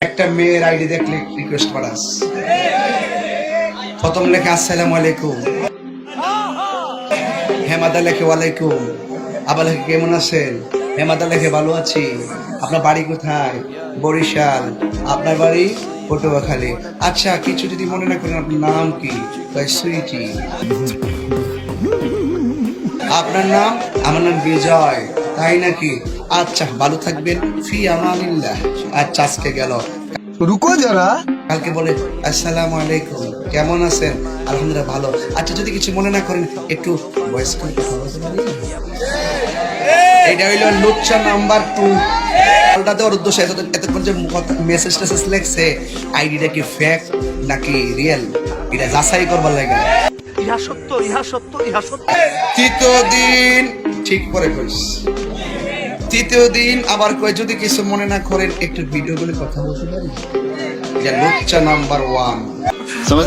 একটা মেয়ের আইডি দেখলে রিকোয়েস্ট করাস প্রথম লেখে, আসসালামু আলাইকুম। হেমাদা লেখে, ওয়ালাইকুম। আবার লেখে, কেমন আছেন? হেমাদা লেখে, ভালো আছি। আপনার বাড়ি কোথায়? বরিশাল। আপনার বাড়ি? পটুয়াখালী। আচ্ছা কিছু যদি মনে না করেন, আপনার নাম কি? সুইটি। আপনার নাম? আমার নাম বিজয়। তাই নাকি? আচ্ছা ভালো থাকবেন। ফি আমানিল্লাহ। আচ্ছা আজকে গেল। রুকো যারা। কালকে বলে আসসালাম আলাইকুম। কেমন আছেন? আলহামদুলিল্লাহ ভালো আচ্ছা যদি কিছু মনে না করেন একটু ভয়েস কল এটা হইল লুচ্ছা নাম্বার টু কলটাতে ওর উদ্দেশ্য এত এতক্ষণ যে মেসেজ টেসেজ লেখছে আইডিটা কি ফেক নাকি রিয়েল এটা যাচাই করবার লাগে। ইহা সত্য ইহা সত্য ইহা সত্য। তৃতীয় দিন। ঠিক করে করিস তৃতীয় দিন আবার কয়ে, যদি কিছু মনে না করেন, একটু ভিডিও বলে কথা বলতে পারি? যে লুচ্চা নাম্বার ওয়ান সমাজ